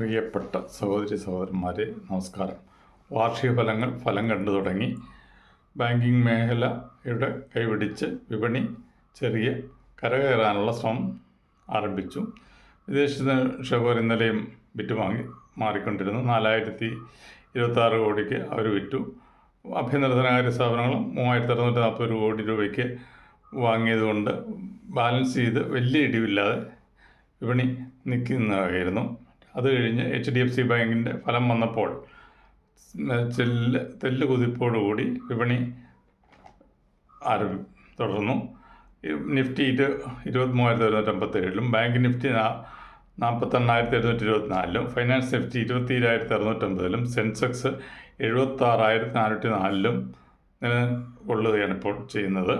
പ്രിയപ്പെട്ട സഹോദരി സഹോദരന്മാരെ നമസ്കാരം. വാർഷിക ഫലങ്ങൾ ഫലം കണ്ടു തുടങ്ങി. ബാങ്കിങ് മേഖലയുടെ കൈപിടിച്ച് വിപണി ചെറിയ കരകയറാനുള്ള ശ്രമം ആരംഭിച്ചു. വിദേശ നിക്ഷേപകർ ഇന്നലെയും വിറ്റ് വാങ്ങി മാറിക്കൊണ്ടിരുന്നു. നാലായിരത്തി ഇരുപത്താറ് കോടിക്ക് അവർ വിറ്റു. ആഭ്യന്തര ധനകാര്യ സ്ഥാപനങ്ങൾ മൂവായിരത്തി അറുന്നൂറ്റി നാൽപ്പത് കോടി രൂപയ്ക്ക് വാങ്ങിയതുകൊണ്ട് ബാലൻസ് ചെയ്ത് വലിയ ഇടിവില്ലാതെ വിപണി നിൽക്കുന്നതായിരുന്നു. അത് കഴിഞ്ഞ് എച്ച് ഡി എഫ് സി ബാങ്കിന്റെ ഫലം വന്നപ്പോൾ ചെല്ല് തെല്ല് കുതിപ്പോടുകൂടി വിപണി ആരംഭി തുടർന്നു. നിഫ്റ്റി ഇത് ഇരുപത്തി മൂവായിരത്തി ഒരുന്നൂറ്റമ്പത്തേഴിലും ബാങ്ക് നിഫ്റ്റി നാൽപ്പത്തെണ്ണായിരത്തി എഴുന്നൂറ്റി ഇരുപത്തിനാലിലും ഫൈനാൻസ് നിഫ്റ്റി ഇരുപത്തിരായിരത്തി അറുന്നൂറ്റമ്പതിലും സെൻസെക്സ് എഴുപത്താറായിരത്തി നാനൂറ്റി നാലിലും നിലകൊള്ളുകയാണ് ഇപ്പോൾ ചെയ്യുന്നത്.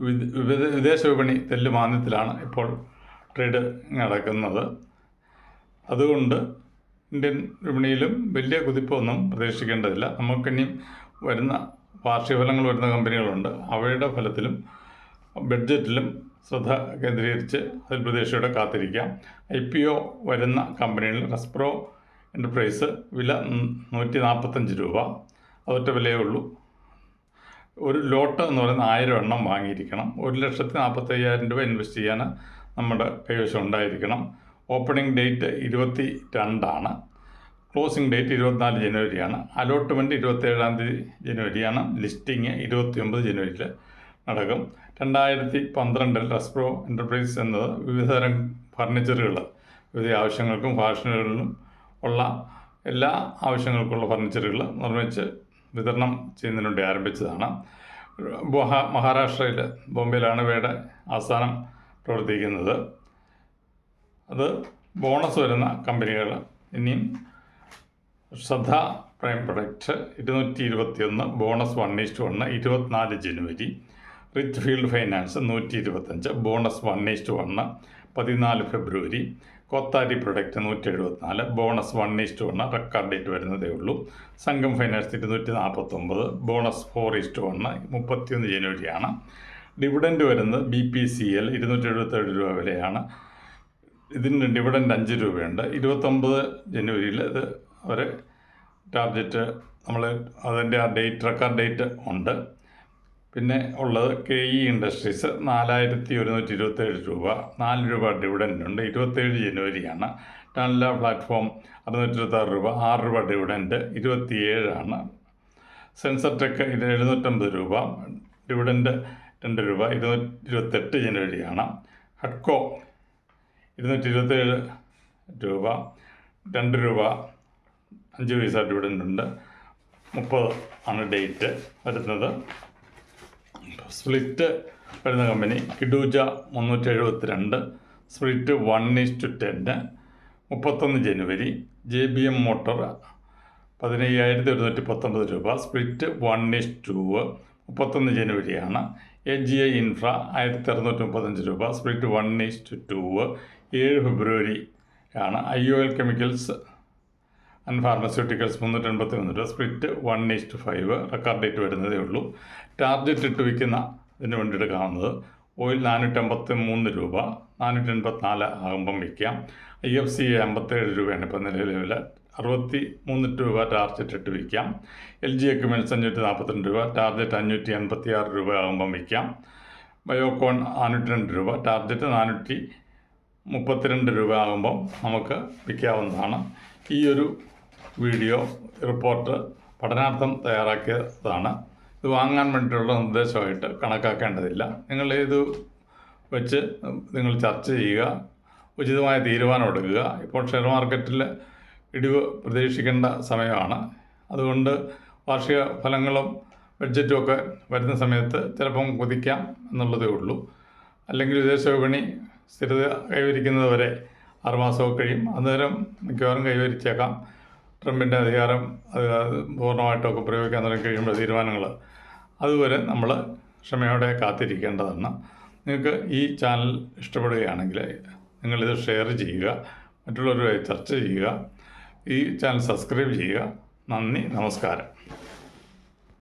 വിദ- വിദ- വിദേശ വിപണി തെല്ല് മാന്യത്തിലാണ് ഇപ്പോൾ ട്രേഡ് നടക്കുന്നത്. അതുകൊണ്ട് ഇന്ത്യൻ വിപണിയിലും വലിയ കുതിപ്പൊന്നും പ്രതീക്ഷിക്കേണ്ടതില്ല. നമുക്കിനിയും വരുന്ന വാർഷിക ഫലങ്ങൾ വരുന്ന കമ്പനികളുണ്ട്. അവയുടെ ഫലത്തിലും ബഡ്ജറ്റിലും ശ്രദ്ധ കേന്ദ്രീകരിച്ച് അതിൽ പ്രതീക്ഷയോടെ കാത്തിരിക്കാം. ഐ പി ഒ വരുന്ന കമ്പനികളിൽ റെസ്പ്രോ എന്റർപ്രൈസ് വില നൂറ്റി നാൽപ്പത്തഞ്ച് രൂപ. അതൊറ്റ വിലയേ ഉള്ളൂ. ഒരു ലോട്ട് എന്ന് പറയുന്ന ആയിരം എണ്ണം വാങ്ങിയിരിക്കണം. ഒരു ലക്ഷത്തി നാൽപ്പത്തയ്യായിരം രൂപ ഇൻവെസ്റ്റ് ചെയ്യാൻ നമ്മുടെ കൈവശം ഉണ്ടായിരിക്കണം. ഓപ്പണിംഗ് ഡേറ്റ് ഇരുപത്തി രണ്ടാണ് ക്ലോസിംഗ് ഡേറ്റ് ഇരുപത്തിനാല് ജനുവരിയാണ്. അലോട്ട്മെന്റ് ഇരുപത്തേഴാം തീയതി ജനുവരിയാണ്. ലിസ്റ്റിംഗ് ഇരുപത്തി ഒമ്പത് ജനുവരിയിൽ നടക്കും. രണ്ടായിരത്തി പന്ത്രണ്ടിൽ റെസ്പ്രോ എന്റർപ്രൈസ് എന്നത് വിവിധതരം ഫർണിച്ചറുകൾ വിവിധ ആവശ്യങ്ങൾക്കും ഫാഷനുകളിലും ഉള്ള എല്ലാ ആവശ്യങ്ങൾക്കുള്ള ഫർണിച്ചറുകൾ നിർമ്മിച്ച് വിതരണം ചെയ്യുന്നതിന് വേണ്ടി ആരംഭിച്ചതാണ്. മഹാ മഹാരാഷ്ട്രയിൽ ബോംബെയിലാണ് ഇവയുടെ ആസ്ഥാനം പ്രവർത്തിക്കുന്നത്. അത് ബോണസ് വരുന്ന കമ്പനികൾ. ഇനിയും ശ്രദ്ധ പ്രൈം പ്രൊഡക്റ്റ് ഇരുന്നൂറ്റി ഇരുപത്തിയൊന്ന് ബോണസ് വൺ ഈസ്റ്റ് വണ്ണ് ഇരുപത്തിനാല് ജനുവരി. റിച്ച് ഫീൽഡ് ഫൈനാൻസ് നൂറ്റി ഇരുപത്തഞ്ച് ബോണസ് വൺ ഈസ്റ്റ് വണ്ണ് പതിനാല് ഫെബ്രുവരി. കൊത്താരി പ്രൊഡക്റ്റ് നൂറ്റി എഴുപത്തിനാല് bonus one is to one record date വരുന്നതേ ഉള്ളൂ. സംഘം ഫൈനാൻസ് ഇരുന്നൂറ്റി നാൽപ്പത്തൊമ്പത് ബോണസ് ഫോർ ഈസ്റ്റ് വണ്ണ് മുപ്പത്തിയൊന്ന് ജനുവരിയാണ്. ഡിവിഡൻഡ് വരുന്നത് ബി പി സി എൽ ഇരുന്നൂറ്റി എഴുപത്തേഴ് രൂപ വിലയാണ് ഇതിന് ഡിവിഡൻഡ് അഞ്ച് രൂപയുണ്ട്. ഇരുപത്തൊമ്പത് ജനുവരിയിൽ ഇത് അവർ ടാർഗറ്റ് നമ്മൾ അതിന്റെ ആ ഡേറ്റ് റെക്കോർഡ് ഡേറ്റ് ഉണ്ട്. പിന്നെ ഉള്ളത് കെ ഇ ഇൻഡസ്ട്രീസ് നാലായിരത്തി ഒരുന്നൂറ്റി ഇരുപത്തേഴ് രൂപ. നാല് രൂപ ഡിവിഡന്റ് ഉണ്ട്. ഇരുപത്തേഴ് ജനുവരിയാണ്. ടാൻല പ്ലാറ്റ്ഫോം അറുന്നൂറ്റി ഇരുപത്താറ് രൂപ. ആറ് രൂപ ഡിവിഡന്റ് ഇരുപത്തിയേഴാണ് സെൻസർ ടെക് ഇത് എഴുന്നൂറ്റമ്പത് രൂപ. ഡിവിഡന്റ് രണ്ട് രൂപ. ഇരുന്നൂറ്റി ഇരുപത്തെട്ട് ജനുവരിയാണ്. ഹഡ്കോ ഇരുന്നൂറ്റി ഇരുപത്തേഴ് രൂപ രണ്ട് രൂപ അഞ്ച് പൈസ ഡിവിഡന്റ് ഉണ്ട്. മുപ്പത് ആണ് ഡേറ്റ് വരുന്നത്. സ്പ്ലിറ്റ് വരുന്ന കമ്പനി കിഡൂജ മുന്നൂറ്റി എഴുപത്തി രണ്ട് സ്പ്ലിറ്റ് വൺ ഈസ്റ്റ് ടെന്ന് മുപ്പത്തൊന്ന് ജനുവരി ജെ ബി എം മോട്ടോർ പതിനയ്യായിരത്തി ഒരുന്നൂറ്റി പത്തൊമ്പത് രൂപ സ്പ്ലിറ്റ് വൺ ഈസ് ടു മുപ്പത്തൊന്ന് ജനുവരിയാണ്. എ ജി ഐ ഇൻഫ്ര ആയിരത്തി അറുന്നൂറ്റി മുപ്പത്തഞ്ച് രൂപ സ്പ്ലിറ്റ് വൺ ഈസ്റ്റ് ടു ഏഴ് ഫെബ്രുവരി ആണ് I O L chemicals and pharmaceuticals മുന്നൂറ്റി എൺപത്തി ഒന്ന് രൂപ split one is to five record date വരുന്നതേ ഉള്ളൂ. ടാർജറ്റ് ഇട്ട് വിൽക്കുന്ന ഇതിന് വേണ്ടിയിട്ട് കാണുന്നത് ഓയിൽ നാനൂറ്റമ്പത്തി മൂന്ന് രൂപ നാനൂറ്റി എൺപത്തിനാല് ആകുമ്പം വിൽക്കാം ഐ എഫ് സി അമ്പത്തേഴ് രൂപയാണ് ഇപ്പോൾ നിലവിലെ വില. അറുപത്തി മൂന്ന് രൂപ ടാർജറ്റ് ഇട്ട് വിൽക്കാം എൽ ജി എക്യുമെൻസ് അഞ്ഞൂറ്റി നാൽപ്പത്തിരണ്ട് രൂപ ടാർജറ്റ് അഞ്ഞൂറ്റി എൺപത്തി ആറ് രൂപ ആകുമ്പം വിൽക്കാം ബയോകോൺ നാനൂറ്റി രണ്ട് രൂപ ടാർജറ്റ് നാനൂറ്റി മുപ്പത്തിരണ്ട് രൂപ ആകുമ്പം നമുക്ക് വിൽക്കാവുന്നതാണ്. ഈ ഒരു വീഡിയോ റിപ്പോർട്ട് പഠനാർത്ഥം തയ്യാറാക്കിയതാണ്. ഇത് വാങ്ങാൻ വേണ്ടിയിട്ടുള്ള നിർദ്ദേശമായിട്ട് കണക്കാക്കേണ്ടതില്ല. നിങ്ങൾ ഇത് വെച്ച് നിങ്ങൾ ചർച്ച ചെയ്യുക ഉചിതമായ തീരുമാനം എടുക്കുക. ഇപ്പോൾ ഷെയർ മാർക്കറ്റിൽ ഇടിവ് പ്രതീക്ഷിക്കേണ്ട സമയമാണ്. അതുകൊണ്ട് വാർഷിക ഫലങ്ങളും ബഡ്ജറ്റും ഒക്കെ വരുന്ന സമയത്ത് ചിലപ്പം കുതിക്കാം എന്നുള്ളതേ ഉള്ളൂ. അല്ലെങ്കിൽ വിദേശ വിപണി സ്ഥിരത കൈവരിക്കുന്നത് വരെ ആറുമാസമൊക്കെ കഴിയും. അന്നേരം മിക്കവാറും കൈവരിച്ചേക്കാം. ട്രംപിന്റെ അധികാരം അത് പൂർണമായിട്ടൊക്കെ പ്രയോഗിക്കാൻ തുടങ്ങി കഴിയുമ്പോൾ തീരുമാനങ്ങൾ അതുവരെ നമ്മൾ ക്ഷമയോടെ കാത്തിരിക്കേണ്ടതാണ് നിങ്ങൾക്ക് ഈ ചാനൽ ഇഷ്ടപ്പെടുകയാണെങ്കിൽ നിങ്ങളിത് ഷെയർ ചെയ്യുക മറ്റുള്ളവരുമായി ചർച്ച ചെയ്യുക ഈ ചാനൽ സബ്സ്ക്രൈബ് ചെയ്യുക. നന്ദി നമസ്കാരം.